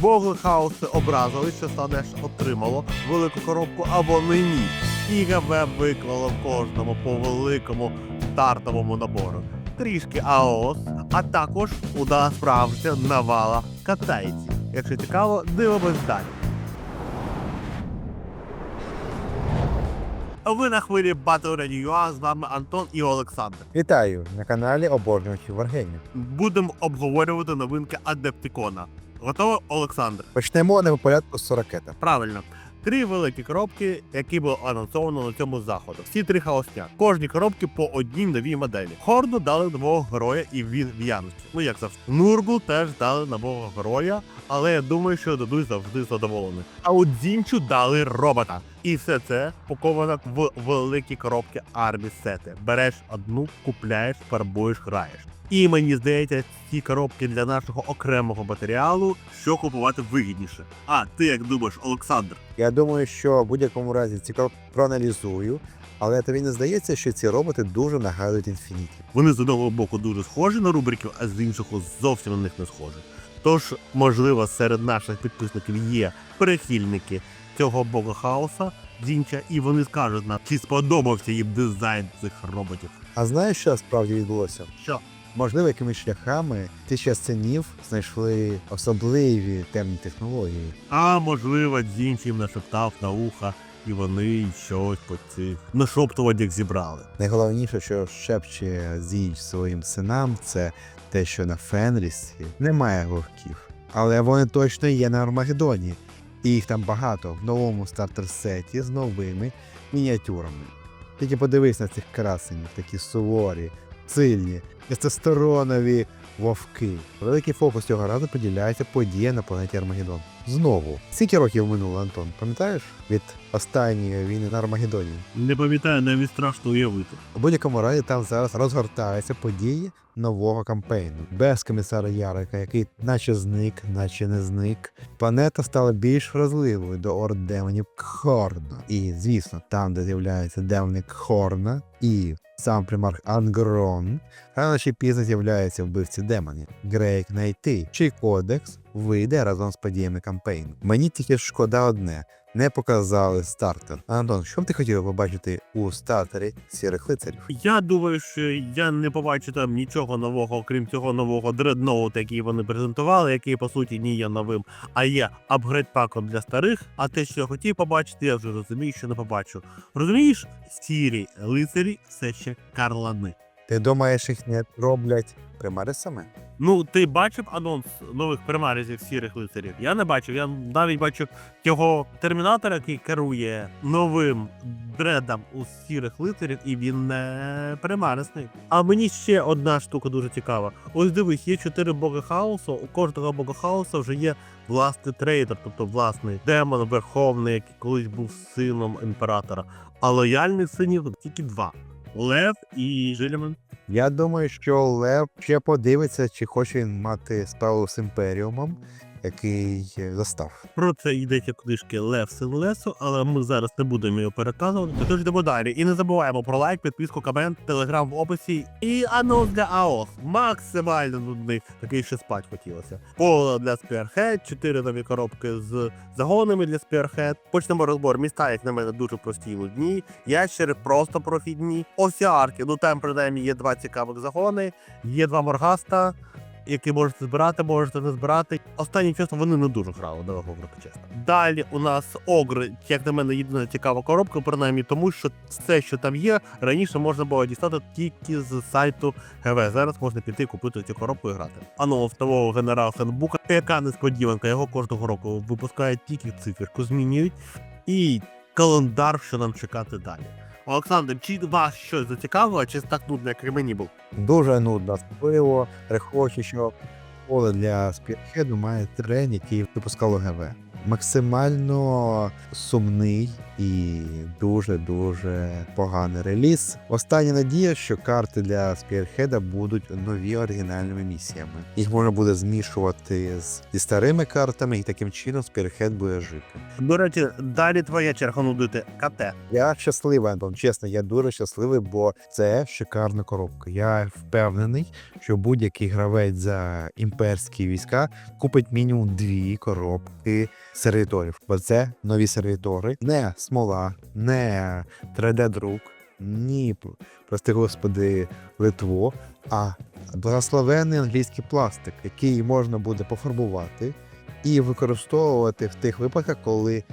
Боги хаоси образили, що Станеш отримало велику коробку, а вони ні. І ГВ виклало в кожному по великому стартовому набору. Трішки АОС, а також удала справжня навала катайців. Якщо цікаво, дивимось далі. Ви на хвилі Battle Radio, з вами Антон і Олександр. Вітаю на каналі обожнювачів Варгенів. Будемо обговорювати новинки Адептикона. Готовий, Олександр? Почнемо не по порядку з ракета. Правильно. Три великі коробки, які було анонсовано на цьому заходу. Всі три хаосня. Кожні коробки по одній новій моделі. Хорду дали нового героя і він в Янусі. Ну як завжди. Нургу теж дали нового героя, але я думаю, що дадуть завжди задоволений. А от Зінчу дали робота. І все це паковано в великі коробки армі сети. Береш одну, купляєш, фарбуєш, граєш. І мені здається, ці коробки для нашого окремого матеріалу, що купувати вигідніше. А ти як думаєш, Олександр? Я думаю, що в будь-якому разі ці коробки проаналізую, але тобі не здається, що ці роботи дуже нагадують інфініті. Вони з одного боку дуже схожі на рубриків, а з іншого зовсім на них не схожі. Тож, можливо, серед наших підписників є прихильники цього бога хаоса, Дінча, і вони скажуть нам, чи сподобався їм дизайн цих роботів. А знаєш, що справді відбулося? Що? Можливо, якимись шляхами ті частинів знайшли особливі темні технології. А можливо, Дінч їм нашептав на уха, і вони щось по цих нашоптуваннях зібрали. Найголовніше, що шепче Зіч своїм синам, це те, що на Фенрісі немає вовків. Але вони точно є на Армагеддоні. І їх там багато в новому стартер-сеті з новими мініатюрами. Тільки подивись на цих красенів, такі суворі, сильні, тестостеронові вовки. Великий фокус цього разу поділяється подія на планеті Армагеддон. Знову. Скільки років минуло, Антон? Пам'ятаєш? Від останньої війни на Армагеддоні? Не пам'ятаю, навіть страшно уявити. У будь-якому разі там зараз розгортаються події нового кампейну. Без комісара Ярика, який наче зник, наче не зник. Планета стала більш вразливою до орд демонів Хорна. І, звісно, там, де з'являється демоник Хорна і сам примарх Ангрон, рано чи пізно з'являються вбивці демонів. Грейк Найти, чий кодекс вийде разом з подіями кампейну. Мені тільки шкода одне. Не показали стартер. Антон, що б ти хотів побачити у стартері сірих лицарів? Я думаю, що я не побачу там нічого нового, окрім цього нового дредноута, який вони презентували, який по суті не є новим, а є апгрейд паком для старих. А те, що я хотів побачити, я вже розумію, що не побачу. Розумієш, сірі лицарі все ще карлани. Ти думаєш, їх не роблять примари саме? Ну, ти бачив анонс нових примарізів сірих лицарів? Я не бачив. Я навіть бачив цього термінатора, який керує новим дредом у сірих лицарів, і він не примарисний. А мені ще одна штука дуже цікава. Ось дивись, є чотири боги хаосу. У кожного бога хаосу вже є власний трейдер, тобто власний демон верховний, який колись був сином імператора. А лояльних синів тільки два: Лев і Жиліман. Я думаю, що Лев ще подивиться, чи хоче він мати справу з імперіумом, який застав. Про це йдеться книжки Лев Син Лесу, але ми зараз не будемо його переказувати. Тож йдемо далі. І не забуваємо про лайк, підписку, комент, телеграм в описі і анонс для АОС. Максимально нудний. Такий ще спать хотілося. Поле для Spearhead, 4 нові коробки з загонами для Spearhead. Почнемо розбор. Міста, як на мене, дуже прості і нудні. Ящери просто прохідні. Овсіарки, ну там принаймні є два цікавих загони, є два моргаста які можете збирати, можете не збирати. Останнім часом вони не дуже грали, давай говорити чесно. Далі у нас огри, як на мене, єдина цікава коробка, принаймні тому, що все, що там є, раніше можна було дістати тільки з сайту ГВ. Зараз можна піти купити цю коробку і грати. Анонс нового генерал Хенбука, яка несподіванка, його кожного року випускають тільки циферку, змінюють. І календар, що нам чекати далі. Олександр, чи вас щось зацікавило, чи так нудно, як і мені був? Дуже нудно, особливо рехоче, що поле для спірхеду має трен, який випускало ГВ. Максимально сумний і дуже-дуже поганий реліз. Остання надія, що карти для Spearhead будуть нові оригінальними місіями. Їх можна буде змішувати з, зі старими картами, і таким чином Spearhead буде жити. До речі, далі твоя черга нудити КТ. Я щасливий, Антон, чесно, я дуже щасливий, бо це шикарна коробка. Я впевнений, що будь-який гравець за імперські війська купить мінімум дві коробки сервіторів, бо це нові сервітори, не смола, не 3D-друк, ні, прости господи, Литво, а благословенний англійський пластик, який можна буде пофарбувати і використовувати в тих випадках, коли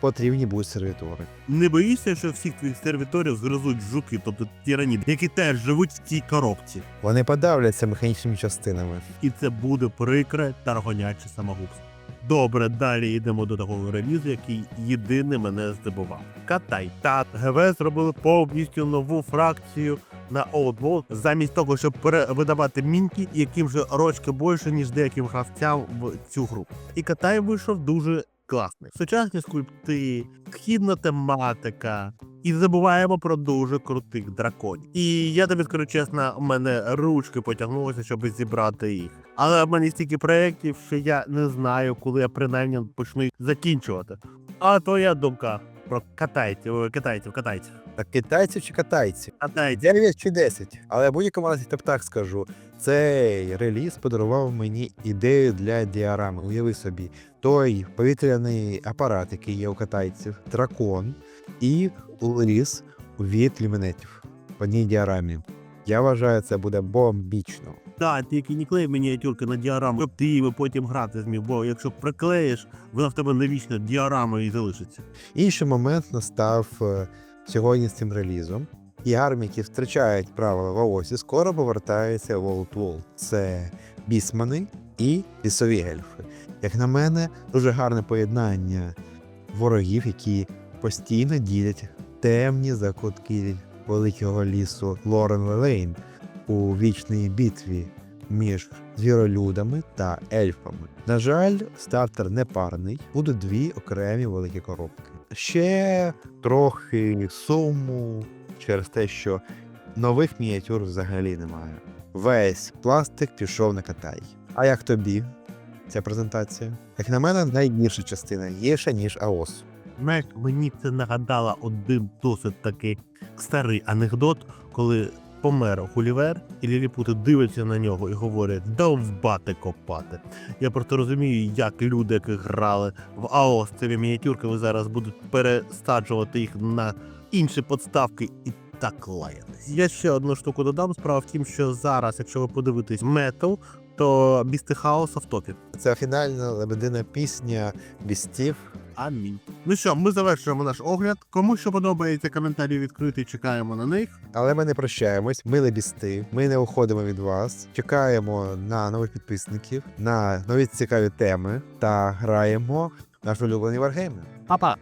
потрібні будуть сервітори. Не боїшся, що всіх твоїх сервіторів згризуть жуки, тобто тираніди, які теж живуть в цій коробці. Вони подавляться механічними частинами. І це буде прикре та рогоняче самогубство. Добре, далі йдемо до такого релізу, який єдине мене здивував. Катай та ГВ зробили повністю нову фракцію на Outworld, замість того, щоб перевидавати мінки, яким же рочки більше, ніж деяким гравцям в цю гру. І Катай вийшов дуже класний. Сучасні скульпти, східна тематика. І забуваємо про дуже крутих драконів. І я тобі скажу чесно, у мене ручки потягнулися, щоб зібрати їх. Але в мене стільки проєктів, що я не знаю, коли я принаймні почну їх закінчувати. А то я думка про катайців, ой, китайців, катайців. Так китайців чи катайців? Катайців. 9 чи 10. Але в будь-якому разі тобто так скажу. Цей реліз подарував мені ідею для діарами. Уяви собі, той повітряний апарат, який є у китайців, дракон і ліс від люмінетів в одній діарамі. Я вважаю, це буде бомбічно. Так, тільки не клей мініатюрки на діараму, щоб ти її потім грати зміг, бо якщо приклеїш, вона в тебе навічно діарамою і залишиться. Інший момент настав е, сьогодні з цим релізом. І армії, які втрачають правила в АОСі, скоро повертаються в Old World. Це бісмани і лісові ельфи. Як на мене, дуже гарне поєднання ворогів, які постійно ділять темні закутки великого лісу Лорен Лелейн у вічній битві між звіролюдами та ельфами. На жаль, стартер не парний, будуть дві окремі великі коробки. Ще трохи суму через те, що нових мініатюр взагалі немає. Весь пластик пішов на катай. А як тобі ця презентація? Як на мене, найгірша частина гірша, ніж АОС. Знаєш, мені це нагадало один досить такий старий анекдот, коли помер Гулівер, і ліліпути дивляться на нього і говорять довбати копати. Я просто розумію, як люди, які грали в АО з цими мініатюрками, зараз будуть пересаджувати їх на інші подставки і так лаятись. Я ще одну штуку додам. Справа в тім, що зараз, якщо ви подивитесь метал, то Бісти Хаоса в топі. Це фінальна лебедина пісня бістів. Амінь. Ну що, ми завершуємо наш огляд. Кому що подобається, коментарі відкриті, чекаємо на них. Але ми не прощаємось, ми лебісти, ми не уходимо від вас. Чекаємо на нових підписників, на нові цікаві теми та граємо наш улюблений варгейми. Па-па!